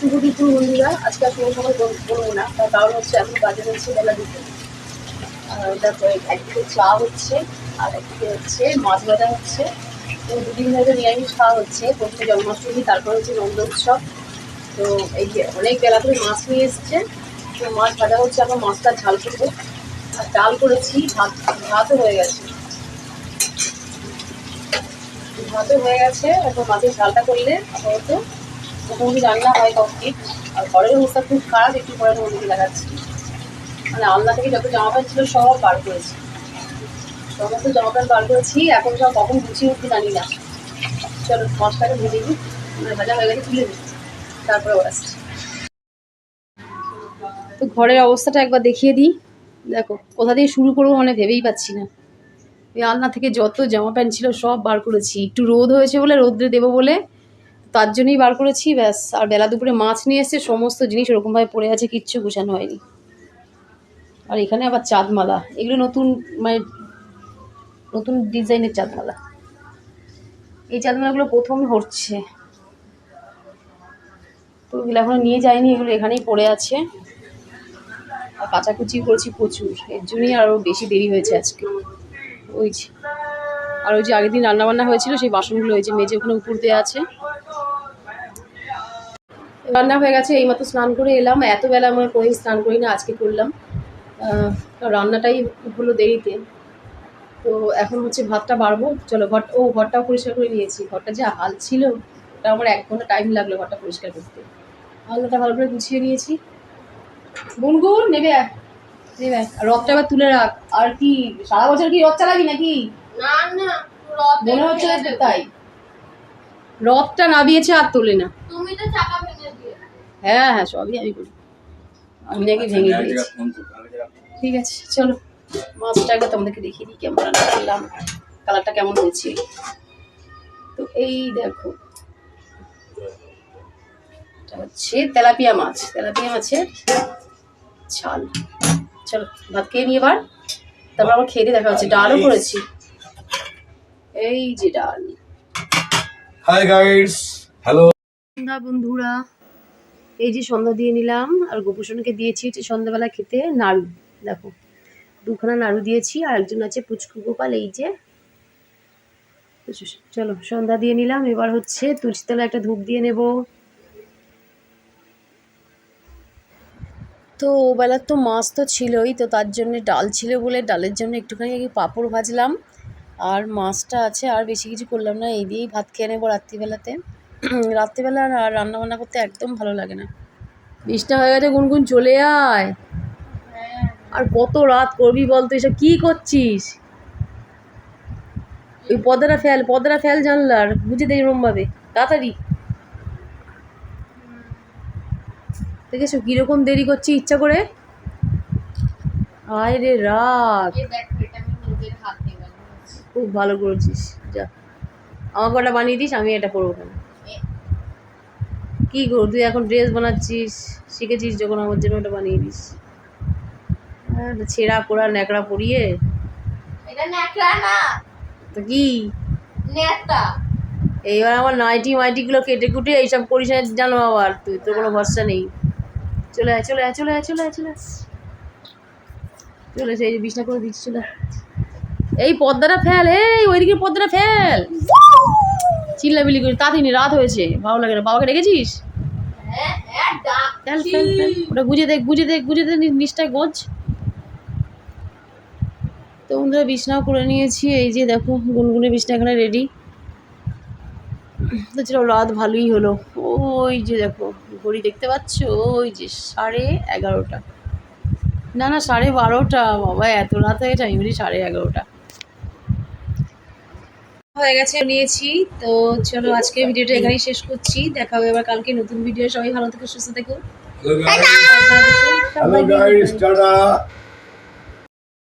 শুভ দুপুর বন্ধুরা আজকে কোনো সময় বল- বলব না, তার কারণ হচ্ছে এখন বাজে হচ্ছে বেলা দুটো। তারপরে একদিকে চা হচ্ছে, আর একদিকে হচ্ছে মাছ ভাজা হচ্ছে। তো দুদিন ধরে নিরামিষ খাওয়া হচ্ছে প্রথমে জন্মাষ্টমী, তারপর হচ্ছে নন্দ উৎসব। তো এই যে অনেক বেলা করে মাছ নিয়ে এসছে, তো মাছ ভাজা হচ্ছে এখন মাছটা ঝাল করব। আর ডাল করেছি, ভাত ভাতও হয়ে গেছে। ভাতও হয়ে গেছে, এখন মাছের ঝালটা করলে আপাতত মোটামুটি রান্না হয় কমপ্লিট। আর ঘরের অবস্থা খুব খারাপ, একটু পরে তোমাদেরকে দেখাচ্ছি। মানে আলনা থেকে যত জামা প্যান্ট ছিল সব বার করেছি। সমস্ত জামা প্যান্ট বার করেছি, এখন সব কখন গুছিয়ে উঠতে জানি না। চলো, মাছটাকে ভেজে দিই মানে ভাজা হয়ে গেছে, তুলে দিই তারপরে আসছে। তো ঘরের অবস্থাটা একবার দেখিয়ে দিই। দেখো, কোথা দিয়ে শুরু করব মানে ভেবেই পাচ্ছি না। ওই আলনা থেকে যত জামা প্যান্ট ছিল সব বার করেছি। একটু রোদ হয়েছে বলে রোদ্রে দেবো বলে তার জন্যই বার করেছি, ব্যাস। আর বেলা দুপুরে মাছ নিয়ে এসছে সমস্ত জিনিস ওরকমভাবে পড়ে আছে, কিচ্ছু গুছানো হয়নি। আর এখানে আবার চাঁদমালা। এগুলো নতুন মানে নতুন ডিজাইনের চাঁদমালা। এই চাঁদমালাগুলো প্রথম হচ্ছে। তো এগুলো এখনও নিয়ে যায়নি, এগুলো এখানেই পড়ে আছে। আর কাচাকুচি করেছি প্রচুর। এর জন্যই আরও বেশি দেরি হয়েছে আজকে। ওই আর ওই যে আগের দিন রান্না বান্না হয়েছিল, সেই বাসনগুলো ওই যে মেজে ওখানে উপর দেওয়া আছে। রান্না হয়ে গেছে, এইমাত্র স্নান করে এলাম। এত বেলা আমরা স্নান করি না, আজকে করলাম। রান্নাটাই হলো দেরিতে। তো এখন হচ্ছে ভাতটা বাড়বো। চলো, ঘর, ও ঘরটাও পরিষ্কার করে নিয়েছি। ঘরটা যে হাল ছিল, ওটা আমার এক ঘণ্টা টাইম লাগল ঘরটা পরিষ্কার করতে। আলনাটা ভালো করে গুছিয়ে নিয়েছি। গুনগুন নেবে? নেবে। রথটা এবার তুলে রাখ। আর কি, সারা বছর কি রথ চালাবি নাকি? মনে হচ্ছে তাই। রথটা নাবিয়েছে আর তোলে না। তুমি তো চাকা ভেঙে দিয়ে হ্যাঁ হ্যাঁ সবই আমি করি। আমি নাকি ভেঙে দিয়েছি। ঠিক আছে চলো। মাছটা একবার তোমাদেরকে দেখিয়ে দিই কেমন রান্না করলাম। কালারটা কেমন হয়েছে। তো এই দেখো। এটা হচ্ছে তেলাপিয়া মাছ। তেলাপিয়া মাছের ছাল চলো ভাত খেয়ে নিয়ে এবার। তারপর আবার খেয়ে দিয়ে দেখা হচ্ছে। ডালও করেছি। এই যে ডাল। হাই গাইস হ্যালো সন্ধ্যা বন্ধুরা। এই যে সন্ধ্যা দিয়ে নিলাম আর গোপুসনকে দিয়েছি হচ্ছে সন্ধ্যাবেলা খেতে নাড়ু। দেখো দুখানা নাড়ু দিয়েছি আর একজন আছে পুচকু গোপাল এই যে। চলো সন্ধ্যা দিয়ে নিলাম এবার হচ্ছে তুলসীতলা একটা ধূপ দিয়ে নেব। তো ওবেলার তো মাছ তো ছিলই তো তার জন্য ডাল ছিল বলে ডালের জন্য একটুখানি পাঁপড় ভাজলাম। মাছটা আছে আর বেশি কিছু করলাম না। এই দিয়েই ভাত খেয়ে নেব রাত্রিবেলাতে। রাত্রিবেলা আর রান্না বান্না করতে একদম ভালো লাগে না। বৃষ্টি হয়ে গেছে গুনগুন চলে আয়। আর কত রাত করবি বলতো এসব কি করছিস? ওই পর্দাটা ফেল পর্দাটা ফেল জানলার বুঝে দেয় ভাবে তাড়াতাড়ি। দেখেছ কীরকম দেরি করছি ইচ্ছা করে? আয় রে রাত। এই দেখ এটা আমি নিজের হাতে খুব ভালো করেছিস যা। আমাকে ওটা বানিয়ে দিস আমি এটা করব কেন? কি গো তুই এখন ড্রেস বানাচ্ছিস? শিখেছিস যখন আমার জন্য ওটা বানিয়ে দিস। হ্যাঁ, ছেঁড়া কোড়া ন্যাকড়া পরিয়ে। এটা ন্যাকড়া না। তো কি? নেতা এইবার আমার নাইটি মাইটিগুলো কেটে কুটে এইসব করিস না জানো আবার। তুই তোর কোনো ভরসা নেই। চলে আয় চলে আয় চলে আয় চলে আয় চলে আয়। চলে সেই বিছনা করে দিচ্ছি চলে আয়। এই পর্দাটা ফেল, এই ওইদিকে পর্দাটা ফেল। চিল্লাবিলি করি, তাড়াতাড়ি রাত হয়েছে। ভালো লাগে না। বাবাকে ডেকেছিস? ওটা গুজে দেখ গুজে দেখ গুজে দেখ নিচটায় গোজ তো বন্ধুরা, বিছনাও করে নিয়েছি। এই যে দেখো, গুনগুনে বিছনা এখানে রেডি তো রাত ভালোই হলো। ওই যে দেখো, ঘড়ি দেখতে পাচ্ছ? ওই যে সাড়ে এগারোটা। না না, সাড়ে বারোটা। বাবা, এত রাত হয়ে বলি সাড়ে এগারোটা। হয়ে গেছে নিয়েছি। তো চলো আজকে ভিডিওটা এখানেই শেষ করছি। দেখা হবে আবার কালকে নতুন ভিডিও সবাই ভালো থেকো সুস্থ থেকো। টাটা।